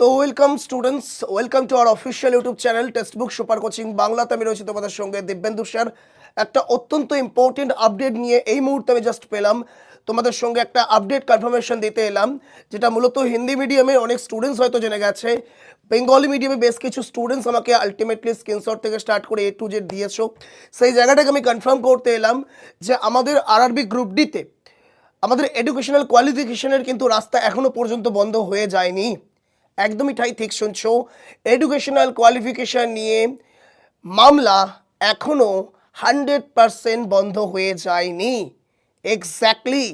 তো welcome students welcome to our official YouTube channel text book super coaching বাংলাতে আমি রয়েছি তোমাদের সঙ্গে দিব্যেন্দু স্যার। একটা অত্যন্ত ইম্পর্টেন্ট আপডেট নিয়ে এই মুহূর্তে আমি জাস্ট পেলাম। তোমাদের সঙ্গে একটা আপডেট কনফার্মেশন দিতে এলাম, যেটা মূলত হিন্দি মিডিয়ামে অনেক স্টুডেন্টস হয়তো জেনে গেছে। বেঙ্গলি মিডিয়ামে বেশ কিছু স্টুডেন্টস আমাকে আলটিমেটলি স্ক্রিনশট থেকে স্টার্ট করে এ টু জেড দিয়েছ। সেই জায়গাটাকে আমি কনফার্ম করতে এলাম যে আমাদের আরআরবি গ্রুপ ডিতে আমাদের এডুকেশনাল কোয়ালিফিকেশনের কিন্তু রাস্তা এখনও পর্যন্ত বন্ধ হয়ে যায়নি। একদমই ঠাই ঠিক শুনছো। এডুকেশনাল কোয়ালিফিকেশন নিয়ে মামলা এখনও হান্ড্রেড পারসেন্ট বন্ধ হয়ে যায়নি। এক্স্যাক্টলি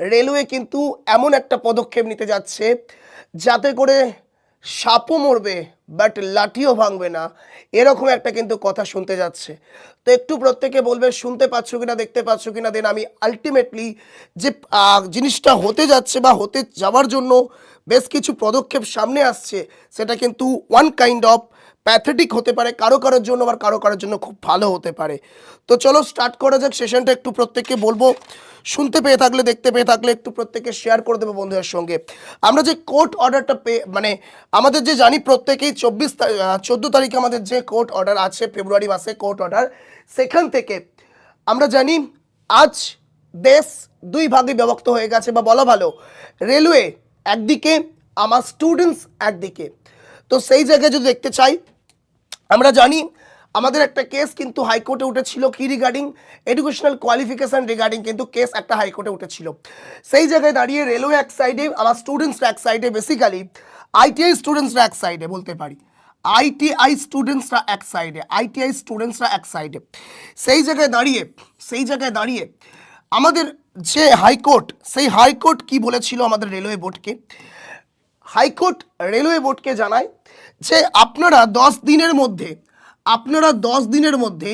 রেলওয়ে কিন্তু এমন একটা পদক্ষেপ নিতে যাচ্ছে, যাতে করে সাপও মরবে বাট লাঠিও ভাঙবে না। এরকম একটা কিন্তু কথা শুনতে যাচ্ছে। তো একটু প্রত্যেকে বলবে, শুনতে পাচ্ছ কিনা, দেখতে পাচ্ছ কিনা? দেন আমি আলটিমেটলি যে জিনিসটা হতে যাচ্ছে বা হতে যাওয়ার জন্য বেশ কিছু পদক্ষেপ সামনে আসছে, সেটা কিন্তু ওয়ান কাইন্ড অফ প্যাথেটিক হতে পারে, কারও কারোর জন্য আবার কারও কারোর জন্য খুব ভালো হতে পারে। তো চলো স্টার্ট করা যাক সেশনটা একটু প্রত্যেককে বলব। শুনতে পেয়ে থাকলে, দেখতে পেয়ে থাকলে একটু প্রত্যেকে শেয়ার করে দেবো বন্ধুদের সঙ্গে। আমরা যে কোর্ট অর্ডারটা পেয়ে মানে আমাদের যে জানি প্রত্যেকেই চব্বিশ চোদ্দ তারিখে আমাদের যে কোর্ট অর্ডার আছে ফেব্রুয়ারি মাসে কোর্ট অর্ডার সেখান থেকে আমরা জানি আজ দেশ দুই ভাগে বিভক্ত হয়ে গেছে, বা বলা ভালো রেলওয়ে একদিকে, আমার স্টুডেন্টস একদিকে। তো সেই জায়গায় যদি দেখতে চাই আমরা জানি আমাদের একটা কেস কিন্তু হাইকোর্টে উঠেছিল কি রিগার্ডিং এডুকেশনাল কোয়ালিফিকেশন রিগার্ডিং কিন্তু কেস একটা হাইকোর্টে উঠেছিল। সেই জায়গায় দাঁড়িয়ে রেলওয়ে এক সাইডে আমার স্টুডেন্টসরা এক সাইডে বেসিক্যালি আইটিআই স্টুডেন্টসরা এক সাইডে বলতে পারি। আইটিআই স্টুডেন্টসরা এক সাইডে আইটিআই স্টুডেন্টসরা এক সাইডে সেই জায়গায় দাঁড়িয়ে, সেই জায়গায় দাঁড়িয়ে আমাদের যে হাইকোর্ট সেই হাইকোর্ট কি বলেছিল আমাদের রেলওয়ে বোর্ডকে হাইকোর্ট রেলওয়ে বোর্ডকে জানায় যে আপনারা দশ দিনের মধ্যে, আপনারা দশ দিনের মধ্যে,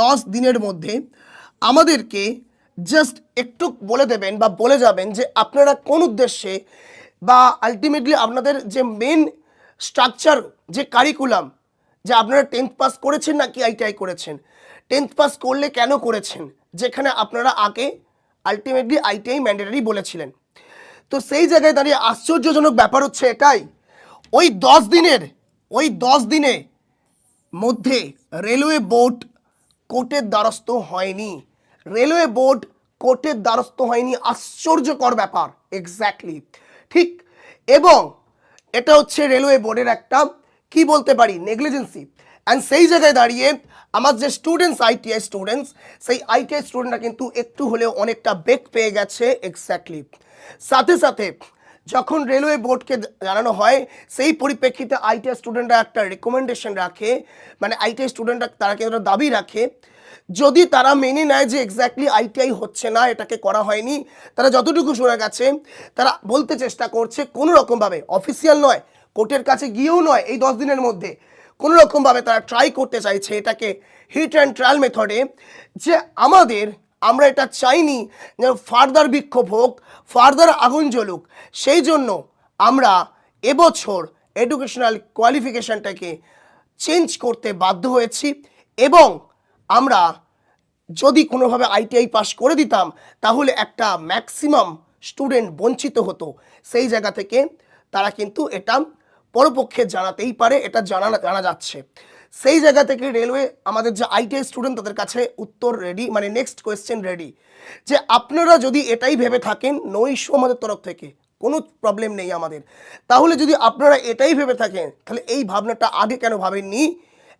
দশ দিনের মধ্যে আমাদেরকে জাস্ট একটু বলে দেবেন বা বলে যাবেন যে আপনারা কোন উদ্দেশ্যে বা আলটিমেটলি আপনাদের যে মেন স্ট্রাকচার যে কারিকুলাম যে আপনারা টেন্থ পাস করেছেন নাকি আইটিআই করেছেন? টেন্থ পাস করলে কেন করেছেন? যেখানে আপনারা আগে আলটিমেটলি আইটিআই ম্যান্ডেটারি বলেছিলেন। তো সেই জায়গায় দাঁড়িয়ে আশ্চর্যজনক ব্যাপার হচ্ছে এটাই। ওই দশ দিনের ওই দশ দিনে মধ্যে রেলওয়ে বোর্ড কোর্টের দ্বারস্থ হয়নি। রেলওয়ে বোর্ড কোর্টের দ্বারস্থ হয়নি। আশ্চর্যকর ব্যাপার এক্স্যাক্টলি ঠিক, এবং এটা হচ্ছে রেলওয়ে বোর্ডের একটা, কি বলতে পারি নেগলিজেন্সি অ্যান্ড সেই জায়গায় দাঁড়িয়ে আমার যে স্টুডেন্টস আইটিআই স্টুডেন্টস সেই আইটিআই স্টুডেন্টরা কিন্তু একটু হলেও অনেকটা বেগ পেয়ে গেছে এক্স্যাক্টলি সাথে সাথে যখন রেলওয়ে বোর্ডকে জানানো হয়, সেই পরিপ্রেক্ষিতে আইটিআই স্টুডেন্টরা একটা রেকমেন্ডেশন রাখে মানে আইটিআই স্টুডেন্টরা তারা কিন্তু দাবি রাখে, যদি তারা মেনে নেয় যে এক্স্যাক্টলি আইটিআই হচ্ছে না, এটাকে করা হয়নি, তারা যতটুকু শোনা গেছে, তারা বলতে চেষ্টা করছে কোনো রকমভাবে অফিসিয়াল নয়, কোর্টের কাছে গিয়েও নয় এই দশ দিনের মধ্যে, কোনো রকমভাবে তারা ট্রাই করতে চাইছে এটাকে হিট অ্যান্ড ট্রায়াল মেথডে যে আমাদের আমরা এটা চাইনি যে ফার্দার বিক্ষোভ হোক, ফার্দার আগুন জ্বলুক। সেই জন্য আমরা এবছর এডুকেশনাল কোয়ালিফিকেশনটাকে চেঞ্জ করতে বাধ্য হয়েছি এবং আমরা যদি কোনোভাবে আইটিআই পাস করে দিতাম, তাহলে একটা ম্যাক্সিমাম স্টুডেন্ট বঞ্চিত হতো। সেই জায়গা থেকে তারা কিন্তু এটা পরপক্ষে জানাতেই পারে, এটা জানা জানা যাচ্ছে। সেই জায়গা থেকে রেলওয়ে আমাদের যে আইটিআই স্টুডেন্ট তাদের কাছে উত্তর রেডি মানে নেক্সট কোয়েশ্চেন রেডি যে আপনারা যদি এটাই ভেবে থাকেন নো ইস্যু আমাদের তরফ থেকে, কোনো প্রবলেম নেই আমাদের। তাহলে যদি আপনারা এটাই ভেবে থাকেন, তাহলে এই ভাবনাটা আগে কেন ভাবেননি?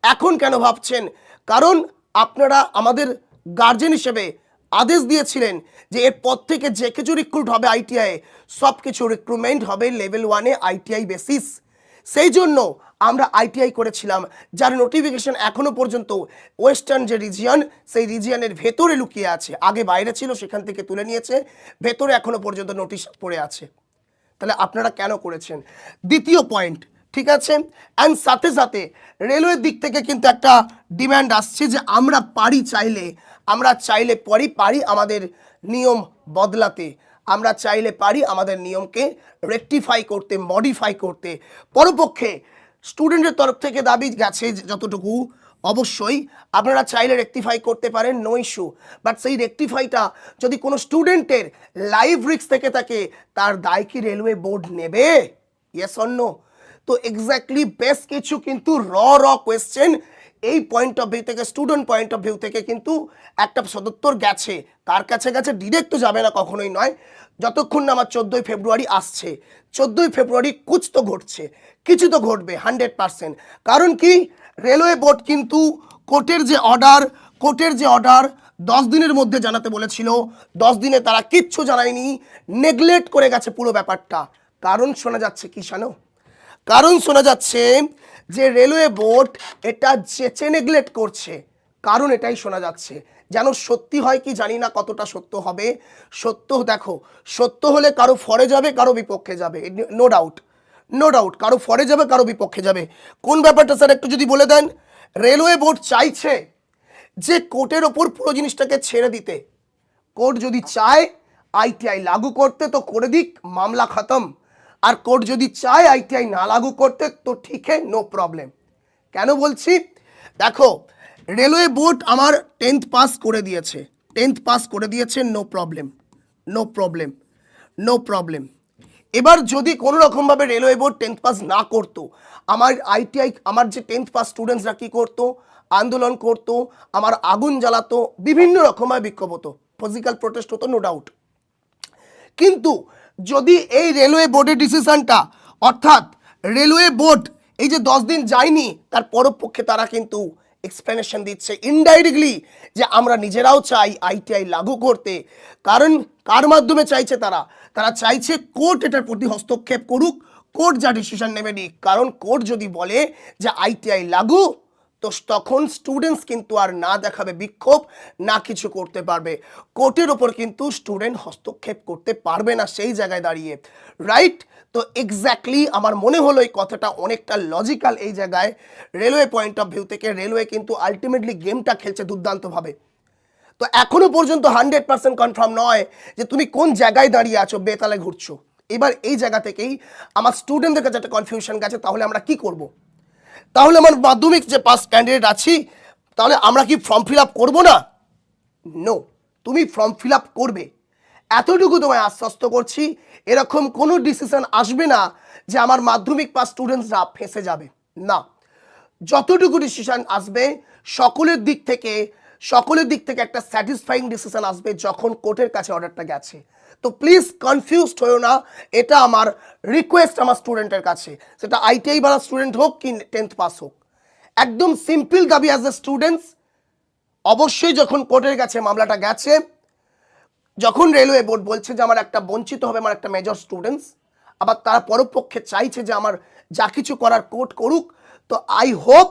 এখন কেন ভাবছেন? কারণ আপনারা আমাদের গার্জেন হিসেবে আদেশ দিয়েছিলেন যে এর পর থেকে যে কিছু রিক্রুট হবে আইটিআই সব কিছু রিক্রুটমেন্ট হবে লেভেল ওয়ানে আইটিআই বেসিস সেই জন্য আমরা আইটিআই করেছিলাম, যার নোটিফিকেশন এখনও পর্যন্ত ওয়েস্টার্ন যে রিজিয়ন সেই রিজিয়নের ভেতরে লুকিয়ে আছে। আগে বাইরে ছিল, সেখান থেকে তুলে নিয়েছে। ভেতরে এখনও পর্যন্ত নোটিশ পড়ে আছে। তাহলে আপনারা কেন করেছেন? দ্বিতীয় পয়েন্ট ঠিক আছে? অ্যান্ড সাথে সাথে রেলওয়ের দিক থেকে কিন্তু একটা ডিমান্ড আসছে যে আমরা পারি চাইলে, আমরা চাইলে পরি, পারি আমাদের নিয়ম বদলাতে। আমরা চাইলে পারি আমাদের নিয়মকে রেকটিফাই করতে মডিফাই করতে। পরপক্ষে স্টুডেন্টের তরফ থেকে দাবি গেছে যতটুকু অবশ্যই আপনারা চাইলে রেকটিফাই করতে পারেন নো ইস্যু বাট সেই রেকটিফাইটা যদি কোনো স্টুডেন্টের লাইভ রিক্স থেকে থাকে, তার দায় কি রেলওয়ে বোর্ড নেবে? ইয়েস অন্য তো এক্স্যাক্টলি বেশ কিছু কিন্তু র র কোয়েশ্চেন এই পয়েন্ট অফ ভিউ থেকে স্টুডেন্ট পয়েন্ট অফ ভিউ থেকে কিন্তু একটা সদুত্তর গেছে। কার কাছে গেছে ডিরেক্ট তো যাবে না, কখনোই নয়। যতক্ষণ না আমার চোদ্দোই ফেব্রুয়ারি আসছে, চোদ্দোই ফেব্রুয়ারি কুছ তো ঘটছে, কিছু তো ঘটবে হান্ড্রেড পার্সেন্ট কারণ কি? রেলওয়ে বোর্ড কিন্তু কোর্টের যে অর্ডার কোর্টের যে অর্ডার দশ দিনের মধ্যে জানাতে বলেছিল, দশ দিনে তারা কিচ্ছু জানায়নি নেগলেক্ট করে গেছে পুরো ব্যাপারটা। কারণ শোনা যাচ্ছে কি শানো? কারণ শোনা যাচ্ছে যে রেলওয়ে বোর্ড এটা চেচে নেগলেক্ট করছে। কারণ এটাই শোনা যাচ্ছে। যেন সত্যি হয় কি জানি না কতটা সত্য হবে। সত্য দেখো, সত্য হলে কারও ফরে যাবে, কারও বিপক্ষে যাবে। নো ডাউট নো ডাউট কারও ফরে যাবে, কারও বিপক্ষে যাবে। কোন ব্যাপারটা স্যার একটু যদি বলে দেন? রেলওয়ে বোর্ড চাইছে যে কোর্টের ওপর পুরো জিনিসটাকে ছেড়ে দিতে। কোর্ট যদি চায় আইটিআই লাগু করতে, তো করে দিক, মামলা খতম। আর কোর্ট যদি চায় আইটিআই না লাগু করতে, তো ঠিক নো প্রবলেম কেন বলছি? দেখো রেলওয়ে বোর্ড আমার টেন্থ পাস করে দিয়েছে। টেন্থ পাস করে দিয়েছে, no problem. No problem. No problem. এবার যদি কোনো রকমভাবে রেলওয়ে বোর্ড টেন্থ পাস না করতো, আমার আইটিআই, আমার যে টেন্থ পাস স্টুডেন্টসরা কী করতো, আন্দোলন করতো, আমার আগুন জ্বালাতো, বিভিন্ন রকমের বিক্ষোভ হতো। ফিজিক্যাল প্রোটেস্ট হতো নো ডাউট কিন্তু যদি এই রেলওয়ে বোর্ডের ডিসিশনটা, অর্থাৎ রেলওয়ে বোর্ড এই যে দশ দিন যায়নি, তার পরপক্ষে তারা কিন্তু এক্সপ্লেনেশন দিচ্ছে ইনডাইরেক্টলি যে আমরা নিজেরাও চাই আইটিআই লাগু করতে। কারণ কার মাধ্যমে চাইছে তারা? তারা চাইছে কোর্ট এটার প্রতি হস্তক্ষেপ করুক কোর্ট যা ডিসিশন নেবে নিক। কারণ কোর্ট যদি বলে যে আইটিআই লাগু তো তখন স্টুডেন্টস কিন্তু আর না দেখাবে বিক্ষোভ, না কিছু করতে পারবে। কোর্টের ওপর কিন্তু স্টুডেন্ট হস্তক্ষেপ করতে পারবে না সেই জায়গায় দাঁড়িয়ে। রাইট তো এক্স্যাক্টলি আমার মনে হলো এই কথাটা অনেকটা লজিক্যাল এই জায়গায়। রেলওয়ে পয়েন্ট অফ ভিউ থেকে রেলওয়ে কিন্তু আলটিমেটলি গেমটা খেলছে দুর্দান্তভাবে। তো এখনও পর্যন্ত হান্ড্রেড পার্সেন্ট কনফার্ম নয় যে তুমি কোন জায়গায় দাঁড়িয়ে আছো, বেতালে ঘুরছো। এবার এই জায়গা থেকেই আমার স্টুডেন্টদের কাছে একটা কনফিউশন গেছে, তাহলে আমরা কি করব? তাহলে আমার মাধ্যমিক যে পাস ক্যান্ডিডেট আছি, তাহলে আমরা কি ফর্ম ফিল আপ করব না? নো তুমি ফর্ম ফিল আপ করবে। এতটুকু তোমায় আশ্বস্ত করছি, এরকম কোনো ডিসিশন আসবে না যে আমার মাধ্যমিক পাস স্টুডেন্টসরা ফেঁসে যাবে। না। যতটুকু ডিসিশন আসবে, সকলের দিক থেকে, সকলের দিক থেকে একটা স্যাটিসফাইং ডিসিশন আসবে যখন কোর্টের কাছে অর্ডারটা গেছে। তো প্লিজ কনফিউজড হয়েও না, এটা আমার রিকোয়েস্ট আমার স্টুডেন্টের কাছে। সেটা আইটিআই বালা স্টুডেন্ট হোক কি টেন্থ পাস হোক। একদম সিম্পল দাবি অ্যাজ এ স্টুডেন্টস অবশ্যই যখন কোর্টের কাছে মামলাটা গেছে, যখন রেলওয়ে বোর্ড বলছে যে আমার একটা বঞ্চিত হবে, আমার একটা মেজর স্টুডেন্টস আবার তারা পরপক্ষে চাইছে যে আমার যা কিছু করার কোর্ট করুক, তো আই হোপ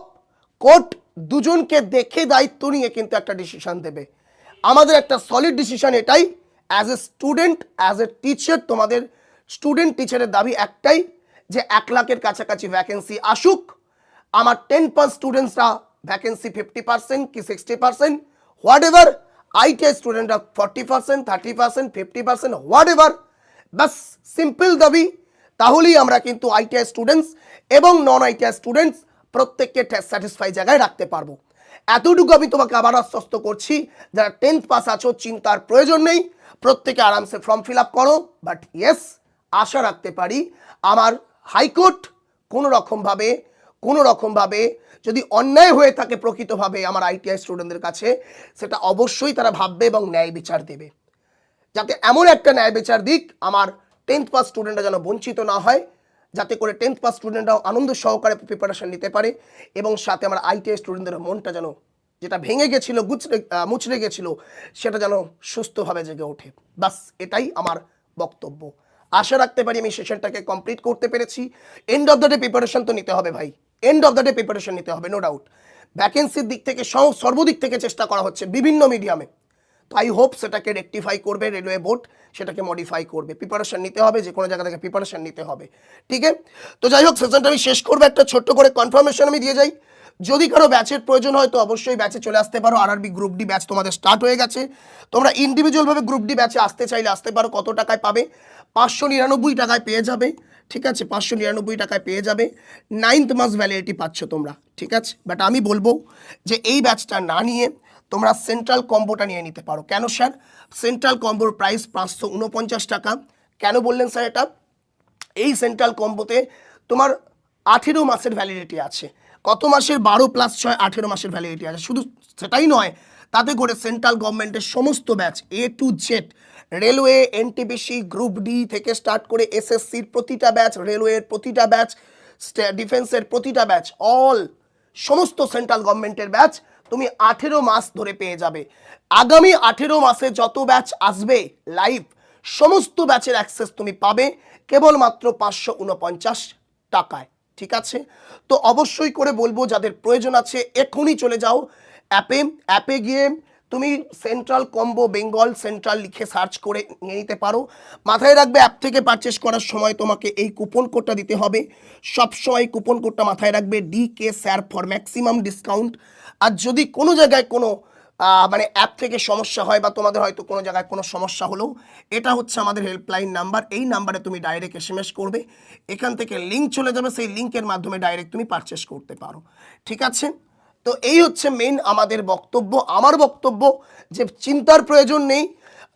কোর্ট দুজনকে দেখে দায়িত্ব নিয়ে কিন্তু একটা ডিসিশন দেবে। আমাদের একটা সলিড ডিসিশন এটাই as a student as a teacher তোমাদের স্টুডেন্ট টিচারের দাবি একটাই যে এক লাখের কাছাকাছি ভ্যাকেন্সি আসুক। আমার টেন পার্স স্টুডেন্টসরা ভ্যাকেন্সি ফিফটি পার্সেন্ট কি sixty percent whatever ITI স্টুডেন্টরা forty percent thirty percent fifty percent whatever বাস সিম্পল দাবি। তাহলেই আমরা কিন্তু আইটিআই স্টুডেন্টস এবং নন আইটিআই স্টুডেন্টস প্রত্যেককে স্যাটিসফাই জায়গায় রাখতে পারব। এতটুকু আমি তোমাকে আবার আশ্বস্ত করছি, যারা টেন্থ পাস আছো, চিন্তার প্রয়োজন নেই। প্রত্যেকে আরামসে ফর্ম ফিল আপ করো বাট ইয়েস আশা রাখতে পারি আমার হাইকোর্ট কোনো রকমভাবে কোনো রকমভাবে যদি অন্যায় হয়ে থাকে প্রকৃতভাবে আমার আইটিআই স্টুডেন্টদের কাছে, সেটা অবশ্যই তারা ভাববে এবং ন্যায় বিচার দেবে। যাতে এমন একটা ন্যায় বিচার দিক আমার টেন্থ পাস স্টুডেন্টরা যেন বঞ্চিত না হয়, যাতে করে টেন্থ পাস স্টুডেন্টরাও আনন্দ সহকারে প্রিপারেশন নিতে পারে এবং সাথে আমার আইটিআই স্টুডেন্টদের মনটা যেন যেটা ভেঙে গেছিল আহ, মুচড়ে গেছিল সেটা যেন সুস্থভাবে জেগে ওঠে। বাস এটাই আমার বক্তব্য। আশা রাখতে পারি আমি সেশনটাকে কমপ্লিট করতে পেরেছি। End of the day preparation তো নিতে হবে ভাই। End of the day preparation নিতে হবে নো ডাউট ভ্যাকেন্সির দিক থেকে সর্বদিক থেকে চেষ্টা করা হচ্ছে বিভিন্ন মিডিয়ামে তো আই হোপ সেটাকে রেকটিফাই করবে রেলওয়ে বোর্ড সেটাকে মডিফাই করবে। প্রিপারেশন নিতে হবে যে কোনো জায়গা থেকে প্রিপারেশন নিতে হবে। ঠিক আছে? তো যাই হোক সেশনটা আমি শেষ করব। একটা ছোট্ট করে কনফার্মেশন আমি দিয়ে যাই। যদি কারও ব্যাচের প্রয়োজন হয়, তো অবশ্যই ব্যাচে চলে আসতে পারো। আরআরবি গ্রুপ ডি ব্যাচ তোমাদের স্টার্ট হয়ে গেছে। তোমরা ইন্ডিভিজুয়ালভাবে গ্রুপ ডি ব্যাচে আসতে চাইলে আসতে পারো। কত টাকায় পাবে? পাঁচশো নিরানব্বই টাকায় পেয়ে যাবে। ঠিক আছে? পাঁচশো নিরানব্বই টাকায় পেয়ে যাবে। নাইন্থ মাস ভ্যালিডিটি পাচ্ছ তোমরা। ঠিক আছে? বাট আমি বলব যে এই ব্যাচটা না নিয়ে তোমরা সেন্ট্রাল কম্বোটা নিয়ে নিতে পারো। কেন স্যার? সেন্ট্রাল কম্বোর প্রাইস পাঁচশো উনপঞ্চাশ টাকা। কেন বললেন স্যার এটা? এই সেন্ট্রাল কম্বোতে তোমার আঠেরো মাসের ভ্যালিডিটি আছে। কত মাসের বারো প্লাস ছয়, আঠেরো মাসের ভ্যালিডিটি আছে? শুধু সেটাই নয়, তাতে করে সেন্ট্রাল গভর্নমেন্টের সমস্ত batch A to Z railway NTPC group D থেকে স্টার্ট করে এসএসসির প্রতিটা ব্যাচ রেলওয়ের প্রতিটা ব্যাচ ডিফেন্সের প্রতিটা ব্যাচ অল সমস্ত সেন্ট্রাল গভর্নমেন্টের ব্যাচ তুমি আঠেরো মাস ধরে পেয়ে যাবে। আগামী আঠেরো মাসে যত ব্যাচ আসবে লাইভ সমস্ত ব্যাচের অ্যাক্সেস তুমি পাবে, কেবলমাত্র পাঁচশো উনপঞ্চাশ টাকায়। ঠিক আছে? তো অবশ্যই করে বলব, যাদের প্রয়োজন আছে, এখনই চলে যাও অ্যাপে। অ্যাপে গিয়ে তুমি সেন্ট্রাল কম্বো বেঙ্গল সেন্ট্রাল লিখে সার্চ করে নিয়ে নিতে পারো। মাথায় রাখবে, অ্যাপ থেকে পারচেস করার সময় তোমাকে এই কুপন কোডটা দিতে হবে। সব সময় কুপন কোডটা মাথায় রাখবে D K sir for maximum discount আর যদি কোনো জায়গায় কোনো মানে অ্যাপ থেকে সমস্যা হয় বা তোমাদের হয়তো কোনো জায়গায় কোনো সমস্যা হলেও এটা হচ্ছে আমাদের হেল্পলাইন নাম্বার এই নাম্বারে তুমি ডাইরেক্ট এসএমএস করবে। এখান থেকে লিঙ্ক চলে যাবে। সেই লিঙ্কের মাধ্যমে ডাইরেক্ট তুমি পারচেস করতে পারো। ঠিক আছে? তো এই হচ্ছে মেন আমাদের বক্তব্য। আমার বক্তব্য যে চিন্তার প্রয়োজন নেই।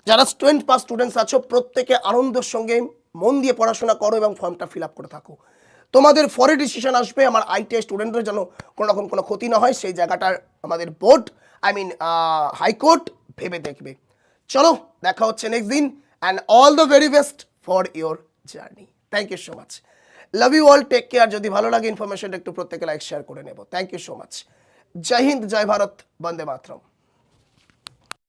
যারা স্টুডেন্ট বা স্টুডেন্টস আছো, প্রত্যেকে আনন্দের সঙ্গে মন দিয়ে পড়াশোনা করো এবং ফর্মটা ফিল করে থাকো। তোমাদের ফরে ডিসিশন আসবে। আমার আইটিআই স্টুডেন্টদের যেন কোনো রকম কোনো ক্ষতি না হয়, সেই জায়গাটার আমাদের বোর্ড আই মিন হাইকোর্ট ভেবে দেখবে। চলো, দেখা হচ্ছে নেক্সট দিন and all the very best for your journey thank you so much love you all take care যদি ভালো লাগে ইনফরমেশনটা একটু প্রত্যেকে লাইক শেয়ার করে নেব। থ্যাংক ইউ সো মাচ জয় হিন্দ, জয় ভারত, বন্দে মাতরম।